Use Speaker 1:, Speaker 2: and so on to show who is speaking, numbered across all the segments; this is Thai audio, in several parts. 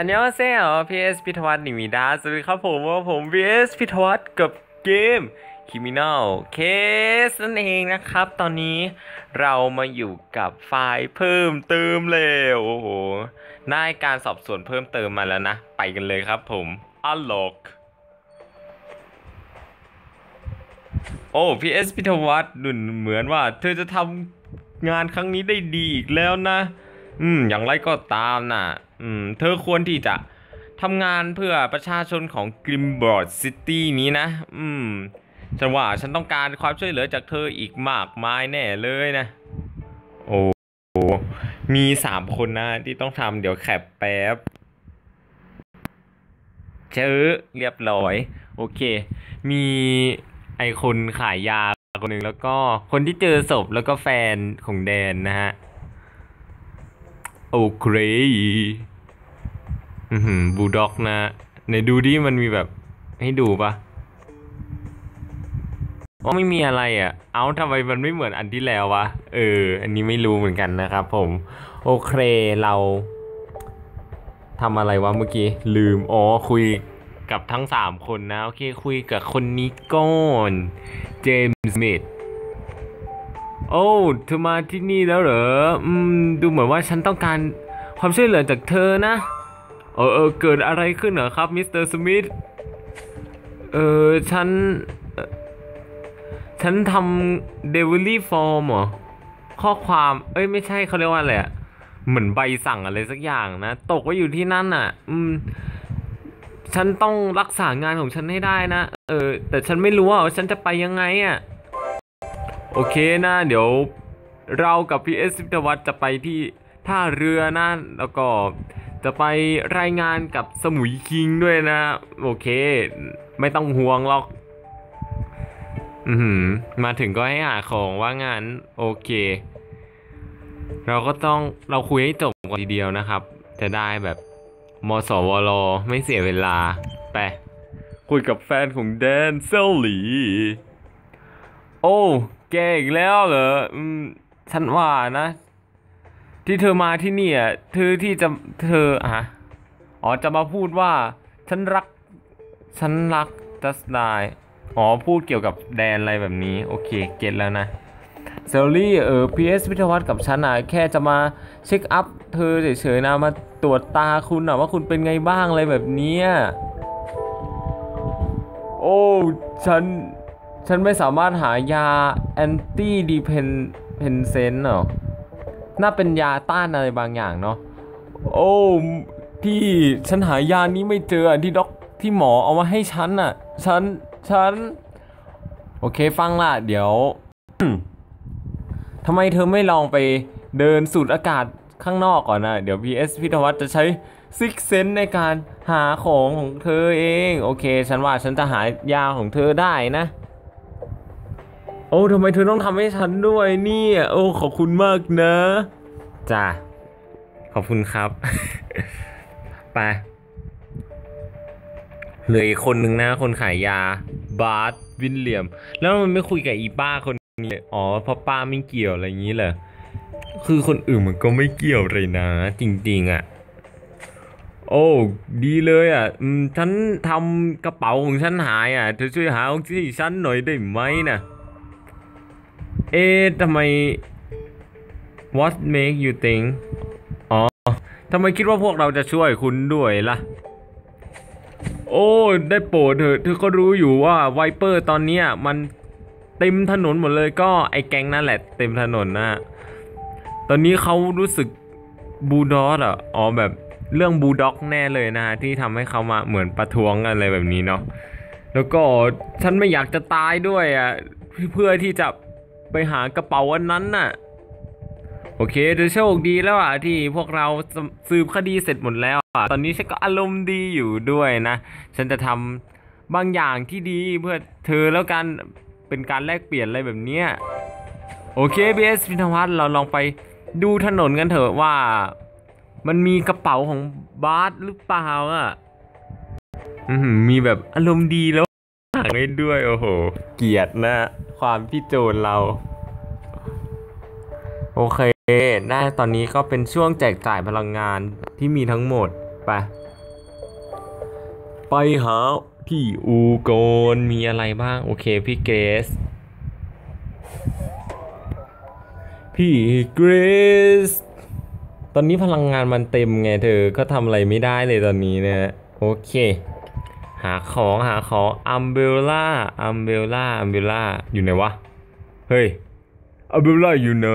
Speaker 1: อันยองเซ่เหรอ PS พิทวัฒน์นิมิดาสวัสดีครับผมว่าผม PS พิทวัฒน์กับเกม Criminal Case นั่นเองนะครับ ตอนนี้เรามาอยู่กับไฟล์เพิ่มเติมแล้วโอ้โหได้การสอบสวนเพิ่มเติมมาแล้วนะ ไปกันเลยครับผม Unlock โอ้ PS พิทวัฒน์ดุนเหมือนว่า เธอจะทำงานครั้งนี้ได้ดีอีกแล้วนะ อืม อย่างไรก็ตามนะอืม เธอควรที่จะทำงานเพื่อประชาชนของกริมบอร์ดซิตี้นี้นะ อืม ฉันว่าฉันต้องการความช่วยเหลือจากเธออีกมากมายแน่เลยนะ โอ้โมีสามคนนะที่ต้องทำเดี๋ยวแคปแป๊บเจอเรียบร้อย โอเค มีไอคนขายยาคนหนึ่งแล้วก็คนที่เจอศพแล้วก็แฟนของแดนนะฮะ โอเครอือหือบูด็อกนะไหนดูดิมันมีแบบให้ดูปะอ๋อไม่มีอะไรอะ เอาทำไมมันไม่เหมือนอันที่แล้ววะ เออ อันนี้ไม่รู้เหมือนกันนะครับผม โอเคเราทำอะไรวะเมื่อกี้ ลืม อ๋อ คุยกับทั้งสามคนนะ โอเค คุยกับคนนี้ก่อน เจมส์มิด โอ้เธอมาที่นี่แล้วเหรออืมดูเหมือนว่าฉันต้องการความช่วยเหลือจากเธอนะ เออเออเกิดอะไรขึ้นเหรอครับมิสเตอร์สมิธเออฉัน ฉันทำเดลิเวอรี่ฟอร์มเหรอข้อความเอ้ยไม่ใช่เขาเรียกว่าอะไรอะเหมือนใบสั่งอะไรสักอย่างนะ ตกไว้อยู่ที่นั่นอะ อืม ฉันต้องรักษางานของฉันให้ได้นะ เออ แต่ฉันไม่รู้ว่าฉันจะไปยังไงอะ โอเคนะเดี๋ยวเรากับพี่เอสิทยาวัฒน์จะไปที่ท่าเรือนะ แล้วก็จะไปรายงานกับสมุยคิงด้วยนะ โอเค ไม่ต้องห่วงหรอกอืมาถึงก็ให้หาของว่างั้นโอเค เราก็ต้องเราคุยให้จบก่อนทีเดียวนะครับ จะได้แบบมสวรไม่เสียเวลา ไป คุยกับแฟนของแดนเซลลี โอ้ แกอีกแล้วเหรออืมฉันว่านะ ที่เธอมาที่นี่อะเธอที่จะเธออะอ๋อจะมาพูดว่า ฉันรัก ฉันรักจัสไดอ๋อพูดเกี่ยวกับแดนอะไรแบบนี้ โอเคเก็ตแล้วนะเซลลี่เออพีเอสพิทวัฒน์กับฉันอะแค่จะมาเช็คอัพเธอเฉยๆนะมาตรวจตาคุณอะว่าคุณเป็นไงบ้างอะไรแบบนี้โอ้ฉัน ฉันไม่สามารถหายาแอนตี้ดีเพนเพนเซนหรอ น่าเป็นยาต้านอะไรบางอย่างเนาะ โอ้ พี่ฉันหายานี้ไม่เจอที่ด็อกที่หมอเอามาให้ฉันอะฉัน ฉัน โอเคฟังล่ะ เดี๋ยวทำไมเธอไม่ลองไปเดินสูดอากาศข้างนอกก่อนนะ เดี๋ยว PS พิทวัฒน์จะใช้ซิกเซนในการหาของของเธอเอง โอเค ฉันว่าฉันจะหายาของเธอได้นะ โอ้ทำไมเธอต้องทำให้ฉันด้วยเนี่ย โอ้ขอบคุณมากนะจ้าขอบคุณครับ ไปเหลืออีกคนหนึ่งนะ คนขายยา บาร์ตวินเลียม แล้วมันไม่คุยกับอีป้าคนนี้อ๋อเพราะป้าไม่เกี่ยวอะไรอย่างนี้เหรอคือคนอื่นมันก็ไม่เกี่ยวเลยนะ จริง ๆอะ่ะโอ้ดีเลยอะฉันทำกระเป๋าของฉันหายอะเธอช่วยหาของที่ฉันหน่อยได้ไหมนะ เอ๊ะทำไม what make you think อ๋อทำไมคิดว่าพวกเราจะช่วยคุณด้วยล่ะ โอ้ได้โปรดเถอะเธอก็รู้อยู่ว่าไวเปอร์ตอนนี้มันเต็มถนนหมดเลยก็ไอ้แก๊งนั่นแหละเต็มถนนนะตอนนี้เขารู้สึกบูด็อกอะอ๋อแบบเรื่องบูด็อกแน่เลยนะที่ทำให้เขามาเหมือนประท้วงอะไรแบบนี้เนาะแล้วก็ฉันไม่อยากจะตายด้วยอะเพื่อที่จะ ไปหากระเป๋าอันนั้นน่ะ โอเคเธอโชคดีแล้วอะที่พวกเราสืบคดีเสร็จหมดแล้วอะตอนนี้ฉันก็อารมณ์ดีอยู่ด้วยนะ ฉันจะทำบางอย่างที่ดีเพื่อเธอแล้วกันเป็นการแลกเปลี่ยนอะไรแบบเนี้ยโอเคบีเอสพิทวัฒน์เราลองไปดูถนนกันเถอะว่า มันมีกระเป๋าของบาสหรือเปล่าอะอือหือมีแบบอารมณ์ดีแล้วางได้ด้วยโอ้โห เกียดนะ ความพี่โจรเรา โอเคได้ตอนนี้ก็เป็นช่วงแจกจ่ายพลังงานที่มีทั้งหมด ไป ไปหาที่อูโกนมีอะไรบ้าง โอเค พี่เกรซพี่เกรซตอนนี้พลังงานมันเต็มไงเธอ ก็ทำอะไรไม่ได้เลยตอนนี้นะ โอเค หาของหาของอัมเบลล่าอัมเบลล่าอัมเบลล่าอยู่ไหนวะ เฮ้ยอัมเบลล่าอยู่ไหน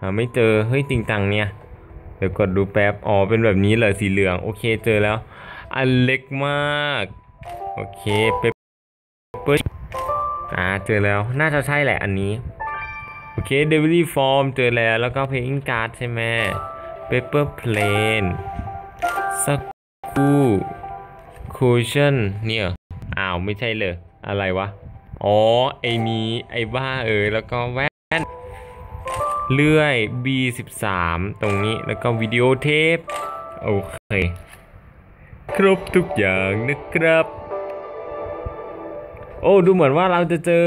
Speaker 1: หาไม่เจอ เฮ้ยติงตังเนี่ยเดี๋ยวกดดูแป๊บ อ๋อ เป็นแบบนี้เลยสีเหลือง โอเคเจอแล้ว อันเล็กมาก โอเคเปเปอร์อ่าเจอแล้ว น่าจะใช่แหละอันนี้ โอเคเดวิลี่ฟอร์มเจอแล้ว แล้วก็เพลงการ์ดใช่ไหมเปเปอร์เพลนสักคู่ ชั่นเนี่ย อ้าวไม่ใช่เลย อะไรวะ อ๋อ ไอมี ไอ้บ้าเออ แล้วก็แว่น เลื่อย B13 ตรงนี้ แล้วก็วิดีโอเทป โอเค ครบทุกอย่างนะครับ โอ้ ดูเหมือนว่าเราจะเจอ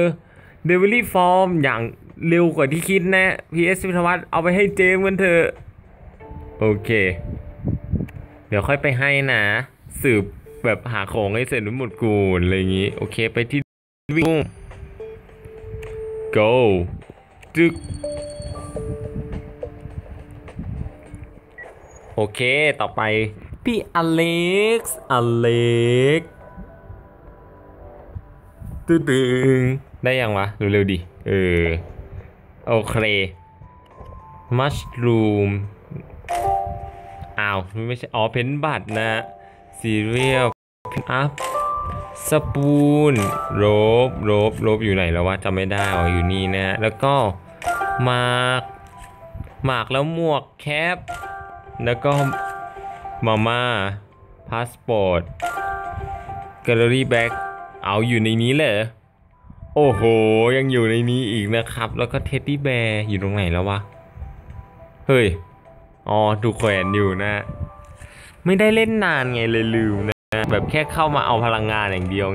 Speaker 1: d e v i l y Form อย่างเร็วกว่าที่คิดนะ PS พิทวัฒน์เอาไปให้เจมกันเถอะ โอเค เดี๋ยวค่อยไปให้นะ สืบ แบบหาของให้เสร็จหมดกูอะไรอย่างงี้ โอเคไปที่วิ่ง go จึกโอเค ต่อไป พี่อเล็กซ์ อเล็กซ์ตึ้งๆได้ยังวะ เร็วๆดิ เออ โอเค มัชรูม อ้าว ไม่ใช่ อ๋อ เพนบัตนะ ซีเรียลพินอัพสปูนโรบโรบโรบอยู่ไหนแล้ววะจำไม่ได้อ๋ออยู่นี่นะแล้วก็หมากหมากแล้วหมวกแคป แล้วก็มาม่าพาสปอร์ตแกลเลอรี่แบ็กเอาอยู่ในนี้เลยโอ้โห ยังอยู่ในนี้อีกนะครับ แล้วก็เท็ดดี้แบร์อยู่ตรงไหนแล้ววะ เฮ้ย อ๋อถูกแขวนอยู่นะ ไม่ได้เล่นนานไงเลยลืมนะแบบแค่เข้ามาเอาพลังงานอย่างเดียว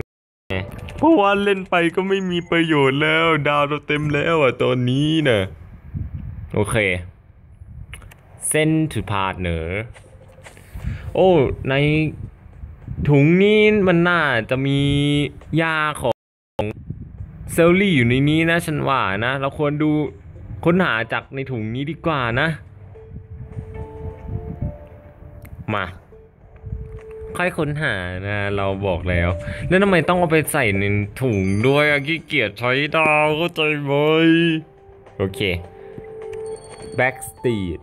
Speaker 1: ไงเพราะว่าเล่นไปก็ไม่มีประโยชน์แล้ว ดาวเราเต็มแล้วอะตอนนี้นะโอเค Send to partner โอ้ในถุงนี้มันน่าจะมียาของเซลลี่อยู่ในนี้นะฉันว่านะ เราควรดูค้นหาจากในถุงนี้ดีกว่านะ มา ค่อยค้นหานะเราบอกแล้ว แล้วทำไมต้องเอาไปใส่ในถุงด้วยอะขี้เกียจใช้ดาวเข้าใจไหมโอเค Backstreet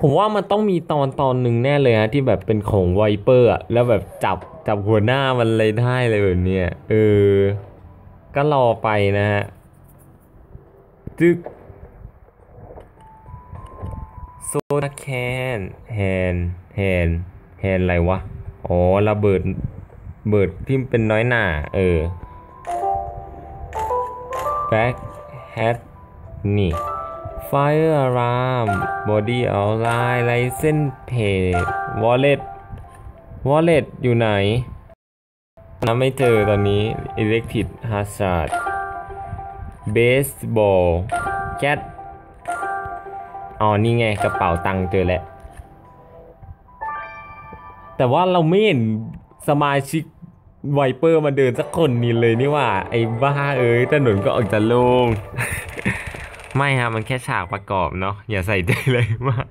Speaker 1: ผมว่ามันต้องมีตอนตอนหนึ่งแน่เลยฮะที่แบบเป็นของไวเปอร์อะแล้วแบบจับจับหัวหน้ามันเลยได้เลยแบบเนี้ยเออ ก็รอไปนะฮะจึก โซดาแคนแฮนแฮนแฮนอะไรวะ อ๋อระเบิดเบิดที่เป็นน้อยหน่าเออแบ็คแฮทนี่ Fire Alarm Body Outline License พดวอลเล็ตวอลเล็ตอยู่ไหนนะไม่เจอตอนนี้ Electric Hazard ดเบสบอลแคท อ๋อนี่ไงกระเป๋าตังค์เจอแล้ว แต่ว่าเราไม่เห็นสมาชิกไวเปอร์มาเดินสักคนนี่เลยนี่ว่า ไอ้บ้าเอ้ยถนนก็ออกจะโล่งไม่ครับมันแค่ฉากประกอบเนาะอย่าใส่ใจเลยมาก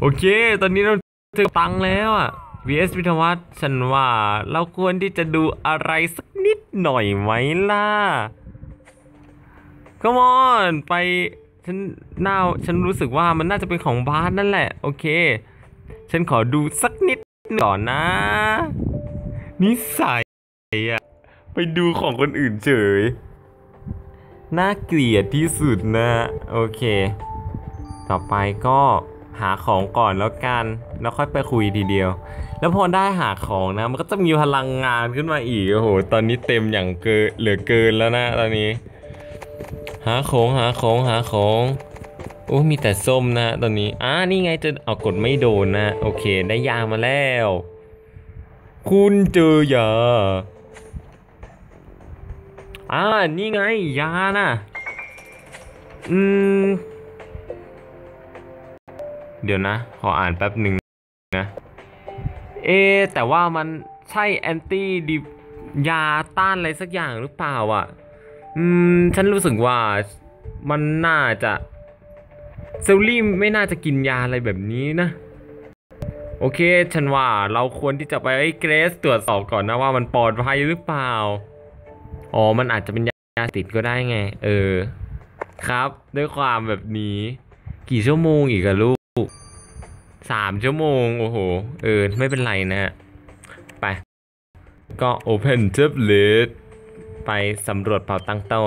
Speaker 1: โอเค ตอนนี้เราถึงตังค์แล้วอะ VS วิทวัฒน์ฉันว่าเราควรที่จะดูอะไรสักนิดหน่อยไหมล่ะ Come on ไป ฉันน่าฉันรู้สึกว่ามันน่าจะเป็นของบาสนั่นแหละ โอเค ฉันขอดูสักนิดก่อนนะ นิสัยอะไปดูของคนอื่นเฉย น่าเกลียดที่สุดนะ โอเค ต่อไปก็หาของก่อนแล้วกัน แล้วค่อยไปคุยทีเดียว แล้วพอได้หาของนะ มันก็จะมีพลังงานขึ้นมาอีก โอ้โห ตอนนี้เต็มอย่างเกินเหลือเกินแล้วนะ ตอนนี้ หาของหาของหาของโอ้มีแต่ส้มนะตอนนี้อ่านี่ไงจะเอากดไม่โดนนะ โอเค ได้ยามาแล้ว คุณเจอยาอ่านี่ไงยาน่ะอืม เดี๋ยวนะ ขออ่านแป๊บหนึ่งนะ เอ แต่ว่ามันใช่แอนตี้ดิยาต้านอะไรสักอย่างหรือเปล่าอะ อืม ฉันรู้สึกว่ามันน่าจะเซลลี่ไม่น่าจะกินยาอะไรแบบนี้นะ โอเค ฉันว่าเราควรที่จะไปให้เกรซตรวจสอบก่อนนะว่ามันปลอดภัยหรือเปล่า อ๋อ มันอาจจะเป็นยาติดก็ได้ไง เออ ครับ ด้วยความแบบนี้ กี่ชั่วโมงอีกอะลูกสามชั่วโมง โอ้โห เออ ไม่เป็นไรนะ ไป ก็ Open Tablet ไปสำรวจเป่าตังต่อ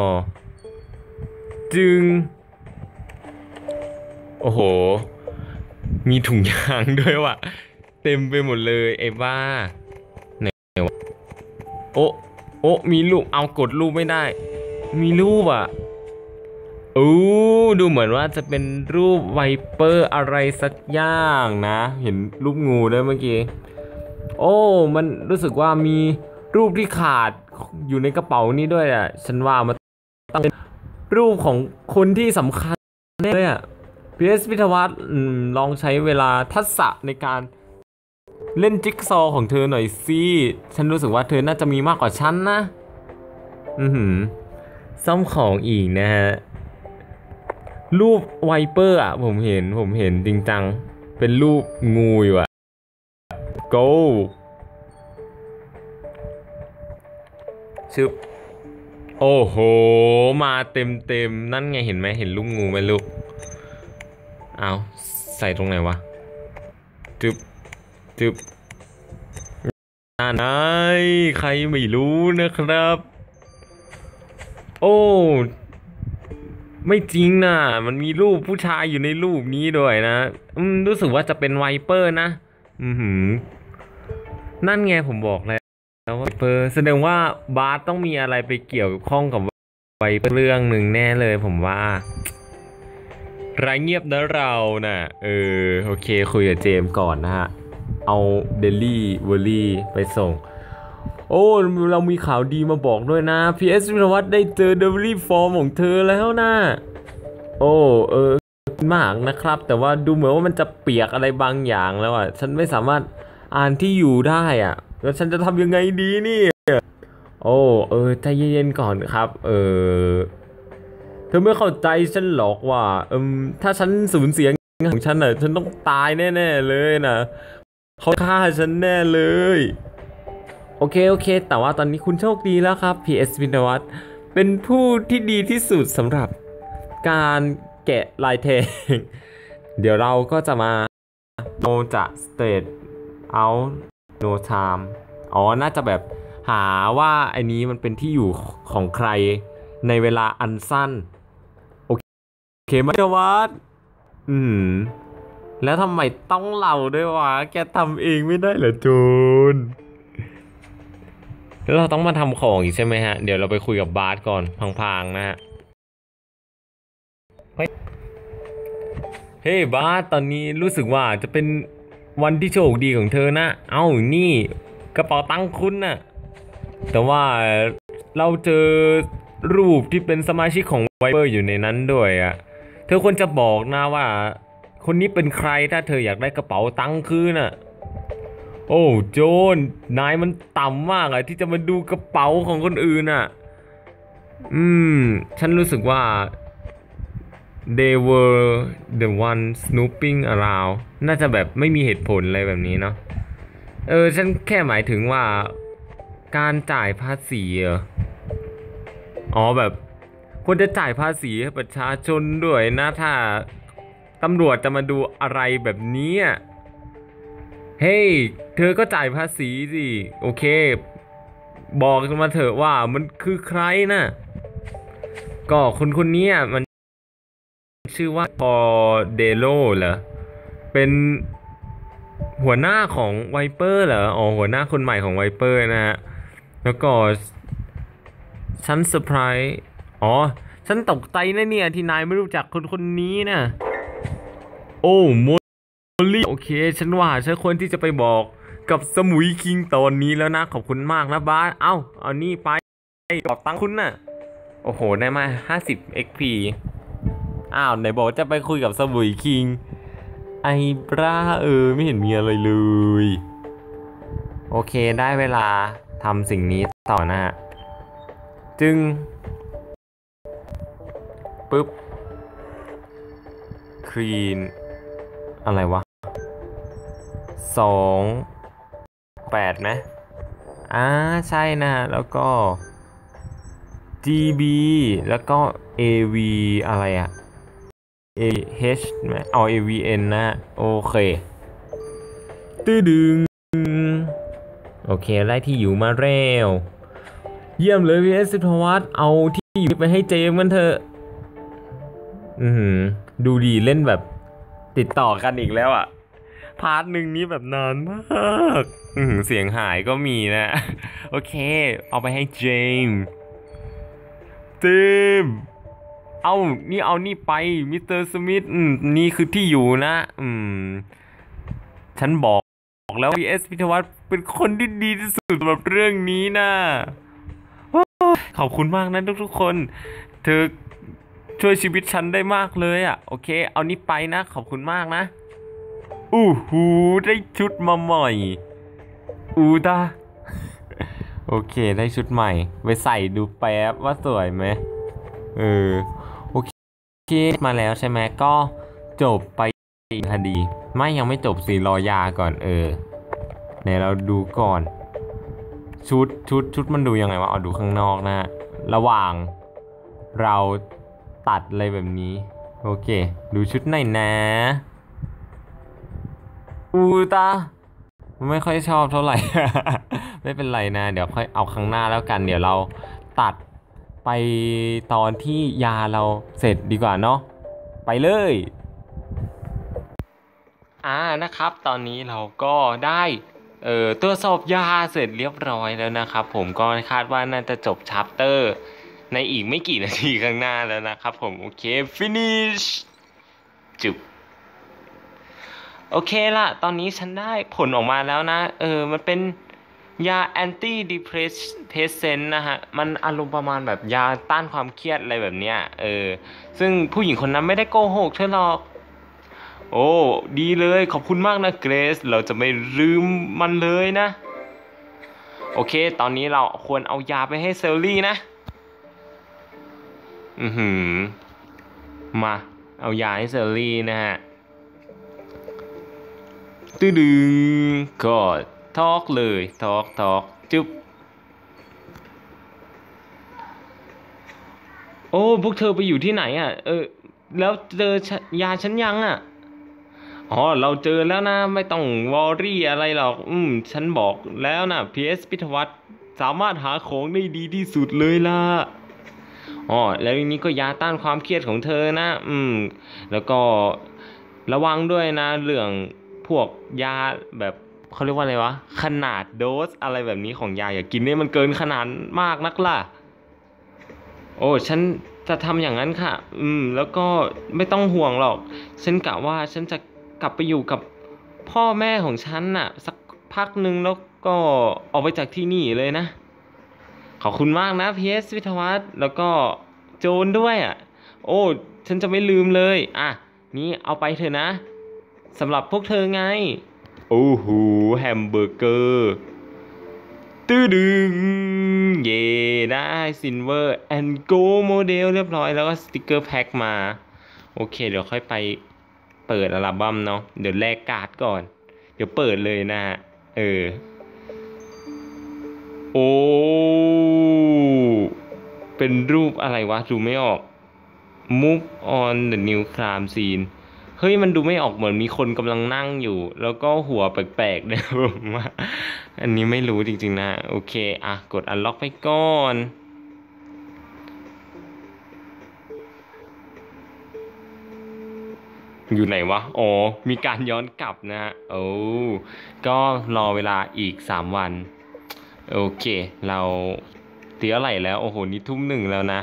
Speaker 1: จึง โอ้โห มีถุงยางด้วยว่ะ เต็มไปหมดเลยไอ้บ้าไหนวะโอ้โอ้มีรูปเอากดรูปไม่ได้ มีรูปอะอู้ดูเหมือนว่าจะเป็นรูปไวเปอร์อะไรสักอย่างนะ เห็นรูปงูด้วยเมื่อกี้ โอ้ มันรู้สึกว่ามีรูปที่ขาด อยู่ในกระเป๋านี้ด้วยอะฉันว่ามันต้งเป็นรูปของคนที่สำคัญแน่เลยอะพีเอสพิทวัฒน์อืมลองใช้เวลาทักษะในการเล่นจิ๊กซอของเธอหน่อยสิฉันรู้สึกว่าเธอน่าจะมีมากกว่าฉันนะ อือหือซ่อมของอีกนะฮะ รูปไวเปอร์อะ ผมเห็นผมเห็นจริงจัง เป็นรูปงูอยู่อะ go ชึบโอ้โห มาเต็มเต็มนั่นไงเห็นไหมเห็นลูกงูไหมลูก เอาใส่ตรงไหนวะจึบจึบอ่านไใครไม่รู้นะครับ โอ้ ไม่จริงนะมันมีรูปผู้ชายอยู่ในรูปนี้ด้วยนะ อืม รู้สึกว่าจะเป็นไวเปอร์นะ อือหือนั่นไงผมบอกแล้ว แล้วเปอร์แสดงว่าบาร์ต้องมีอะไรไปเกี่ยวข้องกับไวเปอร์เรื่องหนึ่งแน่เลยผมว่ารายเงียบนะเราน่ะ เออ โอเค คุยกับเจมส์ก่อนนะฮะ เอาเดลี่เวอรี่ไปส่ง โอ้ เรามีข่าวดีมาบอกด้วยนะ PS วิทยวัฒน์ได้เจอเดลี่ฟอร์มของเธอแล้วนะโอ้ เออมากนะครับ แต่ว่าดูเหมือนว่ามันจะเปียกอะไรบางอย่างแล้วอะ ฉันไม่สามารถอ่านที่อยู่ได้อะ แล้วฉันจะทำยังไงดีนี่ โอ้เออใจเย็นๆก่อนครับ เออเธอไม่เข้าใจฉันหรอกว่าอืมถ้าฉันสูญเสียงของฉันน่ะฉันต้องตายแน่ ๆ เลยนะเขาฆ่าฉันแน่เลย โอเคโอเค แต่ว่าตอนนี้คุณโชคดีแล้วครับ PS วินวัตเป็นผู้ที่ดีที่สุดสำหรับการแกะลายเทง เดี๋ยวเราก็จะมาโมจะ state out no time อ๋อ น่าจะแบบหาว่าไอ้นี้มันเป็นที่อยู่ของใครในเวลาอันสั้น โอเคไหมวัดอืมแล้วทำไมต้องเราด้วยวะ แกทำเองไม่ได้เหรอจูน แล้วเราต้องมาทำของอีกใช่ไหมฮะ เดี๋ยวเราไปคุยกับบาสก่อนพังๆนะฮะ เฮ้ยเฮ้ยบาสตอนนี้รู้สึกว่าจะเป็น วันที่โชคดีของเธอนะ เอ้านี่กระเป๋าตังค์คุณน่ะ แต่ว่าเราเจอรูปที่เป็นสมาชิกของไวเปอร์อยู่ในนั้นด้วยอะ่ะ เธอควรจะบอกนะว่า คนนี้เป็นใครถ้าเธออยากได้กระเป๋าตังค์คืนน่ะ โอ้โจนนายมันต่ำมากอะที่จะมาดูกระเป๋าของคนอื่นอะ อืม ฉันรู้สึกว่า they were the one snooping around น่าจะแบบไม่มีเหตุผลอะไรแบบนี้เนาะ เออ ฉันแค่หมายถึงว่าการจ่ายภาษีอ๋อแบบควรจะจ่ายภาษีให้ประชาชนด้วยนะถ้าตำรวจจะมาดูอะไรแบบนี้เฮ้ยเธอก็จ่ายภาษีสิ โอเค บอกมาเถอะว่ามันคือใครนะก็คนคนนี้มัน ชื่อว่าพอเดโลเหรอ เป็นหัวหน้าของไวเปอร์เหรอ อ๋อ หัวหน้าคนใหม่ของไวเปอร์นะฮะ แล้วก็ฉันเซอร์ไพรส์ อ๋อ ฉันตกใจนะเนี่ย ที่นายไม่รู้จักคนคนนี้นะ โอ้โมลี่โอเค ฉันว่าฉันควรที่จะไปบอกกับสมุยคิงตอนนี้แล้วนะ ขอบคุณมากนะบาสเอ้า เอานี่ไปกอบตังคุณน่ะ โอ้โห ได้มา 50 XP อ้าวไหนบอกจะไปคุยกับสมุยคิง ไอ้ปลาเออไม่เห็นมีอะไรเลย โอเคได้เวลาทำสิ่งนี้ต่อหนะฮะจึงปึ๊บคลีน อะไรวะสองแปดไหมอ่าใช่นะแล้วก็ GB แล้วก็ AV อะไรอะ AH ไหมเอา AVN นะโอเคตื้อดึง โอเคได้ที่อยู่มาแล้ว เยี่ยมเลย VS สิทธวัฒน์เอาที่อยู่ไปให้เจมส์กันเถอะ อือหือดูดีเล่นแบบ ติดต่อกันอีกแล้วอะ่ะ พาร์ทหนึ่งนี้แบบนานมากอือหือเสียงหายก็มีนะ โอเค เอาไปให้เจมส์เจมส์ เอานี่เอานี่ไปมิสเตอร์สมิธนี่คือที่อยู่นะ อืม ฉันบอกบอกแล้ว VS พิทวัฒน์เป็นคนที่ดีที่สุดสำหรับเรื่องนี้นะอขอบคุณมากนะทุกๆคน เธอช่วยชีวิตฉันได้มากเลยอะ โอเค เอานี้ไปนะ ขอบคุณมากนะอู้หูได้ชุดมาใหม่อูตาโอเค ได้ชุดใหม่ ไปใส่ดูแป๊บว่าสวยไหมเออ โอเคมาแล้วใช่ไหมก็จบไปคดี ไม่ยังไม่จบสิรอยาก่อนเออเดี๋ยวเราดูก่อน ชุดชุดชุดมันดูยังไงวะเอาดูข้างนอกนะ ระหว่างเราตัดอะไรแบบนี้ โอเค ดูชุดหน่อยนะอูตาไม่ค่อยชอบเท่าไหร่ ไม่เป็นไรนะ เดี๋ยวค่อยเอาข้างหน้าแล้วกัน เดี๋ยวเราตัด ไปตอนที่ยาเราเสร็จดีกว่าเนาะไปเลยอ่านะครับ ตอนนี้เราก็ได้เอ่อตรวจสอบยาเสร็จเรียบร้อยแล้วนะครับ ผมก็คาดว่าน่าจะจบชัปเตอร์ ในอีกไม่กี่นาทีข้างหน้าแล้วนะครับ ผมโอเค finish จุบโอเคละตอนนี้ฉันได้ผลออกมาแล้วนะ เออ มันเป็น ยา anti depressant นะฮะ มันอารมณ์ประมาณแบบยาต้านความเครียดอะไรแบบเนี้ย เออ ซึ่งผู้หญิงคนนั้นไม่ได้โกหกเธอหรอก โอ้ ดีเลย ขอบคุณมากนะเกรซ เราจะไม่ลืมมันเลยนะ โอเค ตอนนี้เราควรเอายาไปให้เซลลี่นะ อือหือ มา เอายาให้เซลลี่นะฮะ ตื้อดึงก็ทอ กเลยทอกทอกจุ๊บโอ้พวกเธอไปอยู่ที่ไหนอะ เออ แล้วเจอยาฉันยังอะอ๋อเราเจอแล้วนะ ไม่ต้องวอรี่อะไรหรอก อืม ฉันบอกแล้วนะ PS พิทวัตสามารถหาของได้ดีที่สุดเลยล่ะอ๋อแล้วนี้ก็ยาต้านความเครียดของเธอนะ อืม แล้วก็ระวังด้วยนะ เรื่องพวกยาแบบ เขาเรียกว่าอะไรวะ ขนาดโดสอะไรแบบนี้ของยาอย่ากินเนี่ยมันเกินขนาดมากนักล่ะ โอ้ฉันจะทำอย่างนั้นค่ะ อืม แล้วก็ไม่ต้องห่วงหรอก ฉันกะว่าฉันจะกลับไปอยู่กับพ่อแม่ของฉันน่ะ สักพักหนึ่งแล้วก็ออกไปจากที่นี่เลยนะ ขอบคุณมากนะพีเอสวิทวัฒน์แล้วก็โจนด้วยอะ โอ้ ฉันจะไม่ลืมเลย อะ นี่เอาไปเถอะนะสำหรับพวกเธอไง โอ้โหแฮมเบอร์เกอร์ตื้อดึง เย่ได้ซินเวอร์แอนโกโมเดลเรียบร้อยแล้วก็สติกเกอร์แพ็คมา โอเค เดี๋ยวค่อยไปเปิดอัลบั้มเนาะเดี๋ยวแลกการ์ดก่อน เดี๋ยวเปิดเลยนะฮะ เออ โอ้ เป็นรูปอะไรวะ ดูไม่ออก move on the new crime scene ฮ้ยมันดูไม่ออกเหมือนมีคนกำลังนั่งอยู่ แล้วก็หัวแปลกๆเนี่ยผมว่าอันนี้ไม่รู้จริงๆนะ โอเค อะ กด unlock ไปก่อนอยู่ไหนวะ อ๋อ มีการย้อนกลับนะฮะโอ้ ก็รอเวลาอีก 3 วัน โอเค เราเตียไหร่แล้ว โอ้โห นี่ทุ่มหนึ่งแล้วนะ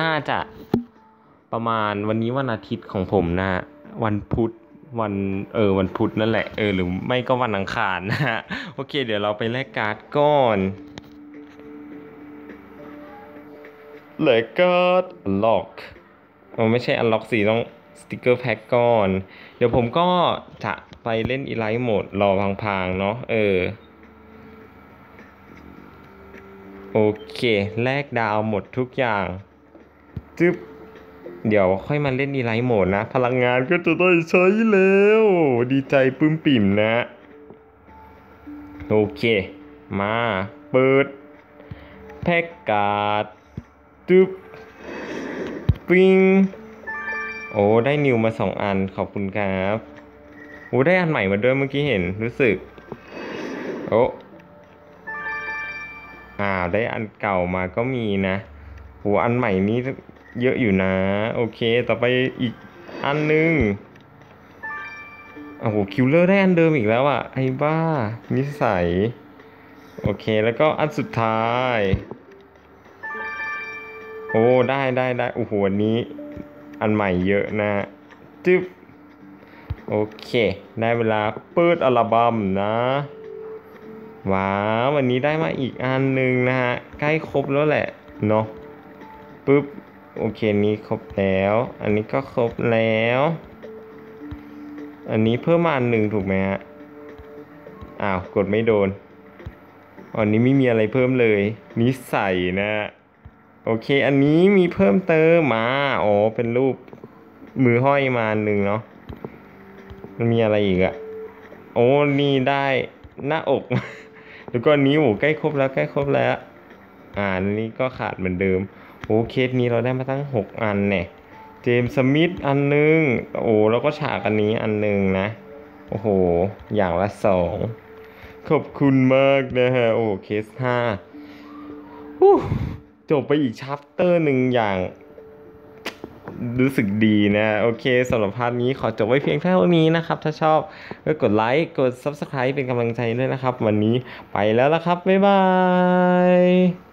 Speaker 1: น่าจะ ประมาณวันนี้วันอาทิตย์ของผมนะฮะวันพุธวันเออวันพุธนั่นแหละเออหรือไม่ก็วันอังคารนะฮะโอเค เดี๋ยวเราไปแลกการ์ดก่อนแลกการ์ด unlock อ๋อไม่ใช่ unlock สิต้องสติกเกอร์แพ็กก่อน เดี๋ยวผมก็จะไปเล่นอีไลท์โหมดรอพังๆ เนาะเออ โอเค แลกดาวหมดทุกอย่างจึ๊บ เดี๋ยวค่อยมาเล่นอีไลท์โหมดนะ พลังงานก็จะได้ใช้แล้ว ดีใจปื้มปิ่มนะ โอเค มาเปิด แพ็กการ์ดตึ๊บปิงโอ้ได้นิวมาสองอันขอบคุณครับโอ้ได้อันใหม่มาด้วยเมื่อกี้เห็นรู้สึก โอ้อ่าได้อันเก่ามาก็มีนะโหอันใหม่นี้ เยอะอยู่นะ โอเค ต่อไปอีกอันหนึงโอ้โหคิวเลอร์ได้อันเดิมอีกแล้วอะไอ้บ้า นิสัย โอเคแล้วก็อันสุดท้าย โอ้ได้ได้ได้โอ้โหวันนี้ อันใหม่เยอะนะจึ๊บโอเค ได้เวลาเปิดอัลบั้มนะว้าววันนี้ได้มาอีกอันหนึ่งนะฮะ ใกล้ครบแล้วแหละ เนาะปึ๊บ โอเคนี้ครบแล้ว อันนี้ก็ครบแล้ว อันนี้เพิ่มมาอันหนึ่งถูกไหมฮะ อ้าว กดไม่โดน อันนี้ไม่มีอะไรเพิ่มเลยนิสัยนะ โอเค อันนี้มีเพิ่มเติมมา อ๋อ เป็นรูปมือห้อยมาหนึ่งเนาะ มันมีอะไรอีกอะโอ้ นี่ได้หน้าอก แล้วก็นนี้โอ้ใกล้ครบแล้วใกล้ครบแล้ว อ่าอันนี้ก็ขาดเหมือนเดิม อ้เคสนี้เราได้มาตั้งหกอันเนี่ย เจมส์สมิธอันหนึง โอ้แล้วก็ฉากอันนี้อันหนึงนะ โอ้โห อย่างละสองขอบคุณมากนะฮะ โอ้เคสห้าอู้จบไปอีกชัปเตอร์หนึ่งอย่างรู้สึกดีนะ โอเคสำหรับพาร์ทนี้ขอจบไว้เพียงเท่านี้นะครับ ถ้าชอบก็กดไลค์กด Subscribe เป็นกำลังใจด้วยนะครับ วันนี้ไปแล้วละครับ บ๊ายบาย